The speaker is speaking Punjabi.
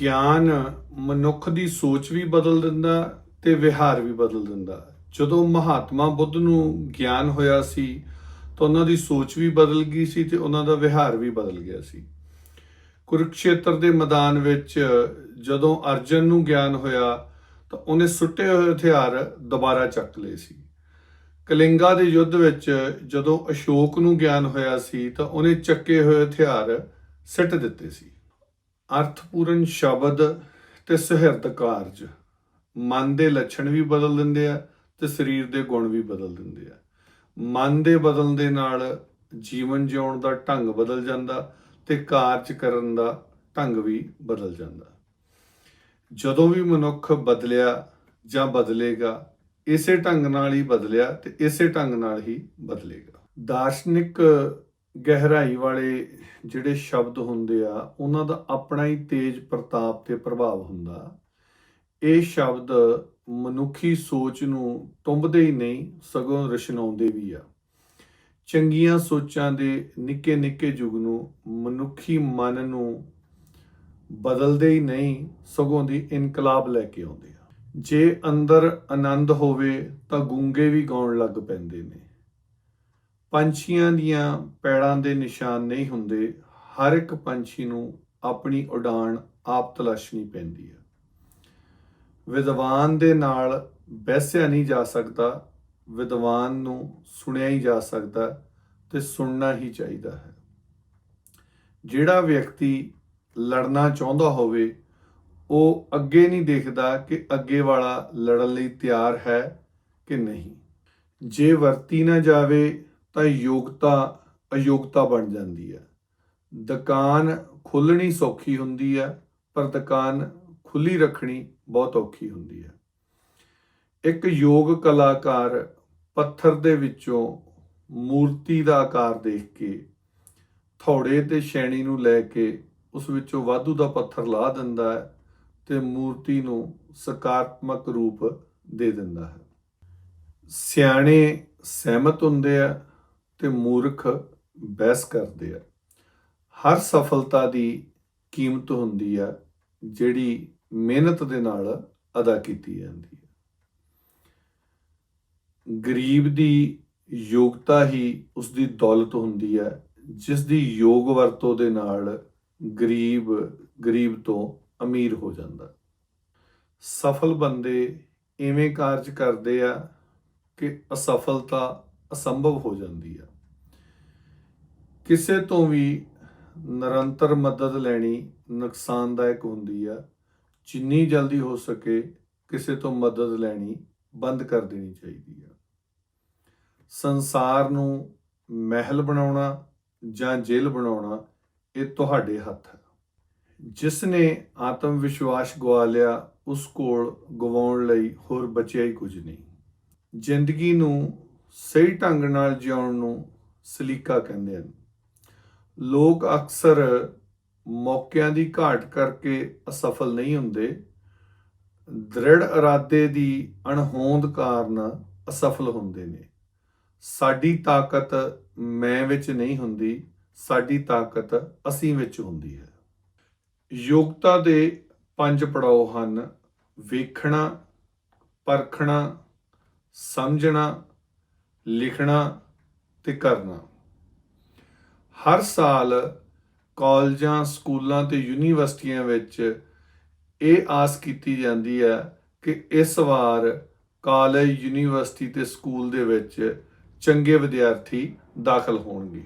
ਗਿਆਨ ਮਨੁੱਖ ਦੀ ਸੋਚ ਵੀ ਬਦਲ ਦਿੰਦਾ ਤੇ ਵਿਹਾਰ ਵੀ ਬਦਲ ਦਿੰਦਾ। ਜਦੋਂ ਮਹਾਤਮਾ ਬੁੱਧ ਨੂੰ ਗਿਆਨ ਹੋਇਆ ਸੀ, ਤਾਂ ਉਹਨਾਂ ਦੀ ਸੋਚ ਵੀ ਬਦਲ ਗਈ ਸੀ ਤੇ ਉਹਨਾਂ ਦਾ ਵਿਹਾਰ ਵੀ ਬਦਲ ਗਿਆ ਸੀ। ਕੁਰੂਕਸ਼ੇਤਰ ਦੇ ਮੈਦਾਨ ਵਿੱਚ ਜਦੋਂ ਅਰਜਨ ਨੂੰ ਗਿਆਨ ਹੋਇਆ, ਤਾਂ ਉਹਨੇ ਸੁੱਟੇ ਹੋਏ ਹਥਿਆਰ ਦੁਬਾਰਾ ਚੱਕ ਲਏ ਸੀ। ਕਲਿੰਗਾ ਦੇ ਯੁੱਧ ਵਿੱਚ ਜਦੋਂ ਅਸ਼ੋਕ ਨੂੰ ਗਿਆਨ ਹੋਇਆ ਸੀ, ਤਾਂ ਉਹਨੇ ਚੱਕੇ ਹੋਏ ਹਥਿਆਰ ਸਿੱਟ ਦਿੱਤੇ ਸੀ। ਅਰਥਪੂਰਨ ਸ਼ਬਦ ਤੇ ਸੁਹਿਰਦ ਕਾਰਜ। ਮਨ ਦੇ ਲੱਛਣ ਵੀ ਬਦਲ ਦਿੰਦੇ ਆ ਤੇ ਸਰੀਰ ਦੇ ਗੁਣ ਵੀ ਬਦਲ ਦਿੰਦੇ ਆ। ਮਨ ਦੇ ਬਦਲਣ ਦੇ ਨਾਲ ਜੀਵਨ ਜਿਉਣ ਦਾ ਢੰਗ ਬਦਲ ਜਾਂਦਾ ਤੇ ਕਾਰਜ ਕਰਨ ਦਾ ਢੰਗ ਵੀ ਬਦਲ ਜਾਂਦਾ। ਜਦੋਂ ਵੀ ਮਨੁੱਖ ਬਦਲਿਆ ਜਾਂ ਬਦਲੇਗਾ, ਇਸੇ ਢੰਗ ਨਾਲ ਹੀ ਬਦਲਿਆ ਤੇ ਇਸੇ ਢੰਗ ਨਾਲ ਹੀ ਬਦਲੇਗਾ। ਦਾਰਸ਼ਨਿਕ ਗਹਿਰਾਈ ਵਾਲੇ ਜਿਹੜੇ ਸ਼ਬਦ ਹੁੰਦੇ ਆ, ਉਹਨਾਂ ਦਾ ਆਪਣਾ ਹੀ ਤੇਜ ਪ੍ਰਤਾਪ ਤੇ ਪ੍ਰਭਾਵ ਹੁੰਦਾ। ਇਹ ਸ਼ਬਦ ਮਨੁੱਖੀ ਸੋਚ ਨੂੰ ਟੁੰਬਦੇ ਹੀ ਨਹੀਂ, ਸਗੋਂ ਰਸ਼ਨਾਉਂਦੇ ਵੀ ਆ। ਚੰਗੀਆਂ ਸੋਚਾਂ ਦੇ ਨਿੱਕੇ ਨਿੱਕੇ ਯੁਗ ਨੂੰ ਮਨੁੱਖੀ ਮਨ ਨੂੰ ਬਦਲਦੇ ਹੀ ਨਹੀਂ, ਸਗੋਂ ਦੀ ਇਨਕਲਾਬ ਲੈ ਕੇ ਆਉਂਦੇ ਆ। ਜੇ ਅੰਦਰ ਆਨੰਦ ਹੋਵੇ, ਤਾਂ ਗੂੰਗੇ ਵੀ ਗਾਉਣ ਲੱਗ ਪੈਂਦੇ ਨੇ। ਪੰਛੀਆਂ ਦੀਆਂ ਪੈੜਾਂ ਦੇ ਨਿਸ਼ਾਨ ਨਹੀਂ ਹੁੰਦੇ, ਹਰ ਇੱਕ ਪੰਛੀ ਨੂੰ ਆਪਣੀ ਉਡਾਨ ਆਪ ਤਲਾਸ਼ਣੀ ਪੈਂਦੀ ਹੈ। ਵਿਦਵਾਨ ਦੇ ਨਾਲ ਬਹਿਸਿਆ ਨਹੀਂ ਜਾ ਸਕਦਾ, ਵਿਦਵਾਨ ਨੂੰ ਸੁਣਿਆ ਹੀ ਜਾ ਸਕਦਾ ਤੇ ਸੁਣਨਾ ਹੀ ਚਾਹੀਦਾ ਹੈ। ਜਿਹੜਾ ਵਿਅਕਤੀ ਲੜਨਾ ਚਾਹੁੰਦਾ ਹੋਵੇ, ਉਹ ਅੱਗੇ ਨਹੀਂ ਦੇਖਦਾ ਕਿ ਅੱਗੇ ਵਾਲਾ ਲੜਨ ਲਈ ਤਿਆਰ ਹੈ ਕਿ ਨਹੀਂ। ਜੇ ਵਰਤੀ ਨਾ ਜਾਵੇ ਤਾਂ ਯੋਗਤਾ, ਅਯੋਗਤਾ ਬਣ ਜਾਂਦੀ ਹੈ। ਦੁਕਾਨ ਖੋਲਣੀ ਸੌਖੀ ਹੁੰਦੀ ਹੈ, ਪਰ ਦੁਕਾਨ ਖੁੱਲੀ ਰੱਖਣੀ ਬਹੁਤ ਔਖੀ ਹੁੰਦੀ ਹੈ। ਇੱਕ ਯੋਗ ਕਲਾਕਾਰ ਪੱਥਰ ਦੇ ਵਿੱਚੋਂ ਮੂਰਤੀ ਦਾ ਆਕਾਰ ਦੇਖ ਕੇ, ਥੋੜੇ ਤੇ ਸ਼ੈਣੀ ਨੂੰ ਲੈ ਕੇ ਉਸ ਵਿੱਚੋਂ ਵਾਧੂ ਦਾ ਪੱਥਰ ਲਾ ਦਿੰਦਾ ਹੈ ਤੇ ਮੂਰਤੀ ਨੂੰ ਸਕਾਰਾਤਮਕ ਰੂਪ ਦੇ ਦਿੰਦਾ ਹੈ। ਸਿਆਣੇ ਸਹਿਮਤ ਹੁੰਦੇ ਆ ਤੇ ਮੂਰਖ ਬਹਿਸ ਕਰਦੇ ਆ। ਹਰ ਸਫਲਤਾ ਦੀ ਕੀਮਤ ਹੁੰਦੀ ਆ, ਜਿਹੜੀ ਮਿਹਨਤ ਦੇ ਨਾਲ ਅਦਾ ਕੀਤੀ ਜਾਂਦੀ ਹੈ ਗਰੀਬ ਦੀ ਯੋਗਤਾ ਹੀ ਉਸ ਦੀ ਦੌਲਤ ਹੁੰਦੀ ਹੈ ਜਿਸ ਦੀ ਯੋਗ ਵਰਤੋਂ ਦੇ ਨਾਲ ਗਰੀਬ ਗਰੀਬ ਤੋਂ ਅਮੀਰ ਹੋ ਜਾਂਦਾ। ਸਫਲ ਬੰਦੇ ਐਵੇਂ ਕਾਰਜ ਕਰਦੇ ਆ ਕਿ ਅਸਫਲਤਾ ਅਸੰਭਵ ਹੋ ਜਾਂਦੀ ਆ। ਕਿਸੇ ਤੋਂ ਵੀ ਨਿਰੰਤਰ ਮਦਦ ਲੈਣੀ ਨੁਕਸਾਨਦਾਇਕ ਹੁੰਦੀ ਆ। ਜਿੰਨੀ ਜਲਦੀ ਹੋ ਸਕੇ ਕਿਸੇ ਤੋਂ ਮਦਦ ਲੈਣੀ ਬੰਦ ਕਰ ਦੇਣੀ ਚਾਹੀਦੀ ਆ। ਸੰਸਾਰ ਨੂੰ ਮਹਿਲ ਬਣਾਉਣਾ ਜਾਂ ਜੇਲ੍ਹ ਬਣਾਉਣਾ ਇਹ ਤੁਹਾਡੇ ਹੱਥ ਹੈ ਜਿਸ ਨੇ ਆਤਮ ਵਿਸ਼ਵਾਸ ਗਵਾ ਲਿਆ, ਉਸ ਕੋਲ ਗਵਾਉਣ ਲਈ ਹੋਰ ਬਚਿਆ ਹੀ ਕੁਝ ਨਹੀਂ। ਜ਼ਿੰਦਗੀ ਨੂੰ ਸਹੀ ਢੰਗ ਨਾਲ ਜਿਉਣ ਨੂੰ ਸਲੀਕਾ ਕਹਿੰਦੇ ਹਨ। ਲੋਕ ਅਕਸਰ ਮੌਕਿਆਂ ਦੀ ਘਾਟ ਕਰਕੇ ਅਸਫਲ ਨਹੀਂ ਹੁੰਦੇ। ਦ੍ਰਿੜ ਇਰਾਦੇ ਦੀ ਅਣਹੋਂਦ ਕਾਰਨ ਅਸਫਲ ਹੁੰਦੇ ਨੇ। ਸਾਡੀ ਤਾਕਤ ਮੈਂ ਵਿੱਚ ਨਹੀਂ ਹੁੰਦੀ, ਸਾਡੀ ਤਾਕਤ ਅਸੀਂ ਵਿੱਚ ਹੁੰਦੀ ਹੈ। ਯੋਗਤਾ ਦੇ ਪੰਜ ਪੜਾਅ ਹਨ। ਵੇਖਣਾ, ਪਰਖਣਾ, ਸਮਝਣਾ ਲਿਖਣਾ ਤੇ ਕਰਨਾ। ਹਰ ਸਾਲ ਕਾਲਜਾਂ, ਸਕੂਲਾਂ ਤੇ ਯੂਨੀਵਰਸਿਟੀਆਂ ਵਿੱਚ ਇਹ ਆਸ ਕੀਤੀ ਜਾਂਦੀ ਹੈ ਕਿ ਇਸ ਵਾਰ ਕਾਲਜ, ਯੂਨੀਵਰਸਿਟੀ ਤੇ ਸਕੂਲ ਦੇ ਵਿੱਚ ਚੰਗੇ ਵਿਦਿਆਰਥੀ ਦਾਖਲ ਹੋਣਗੇ।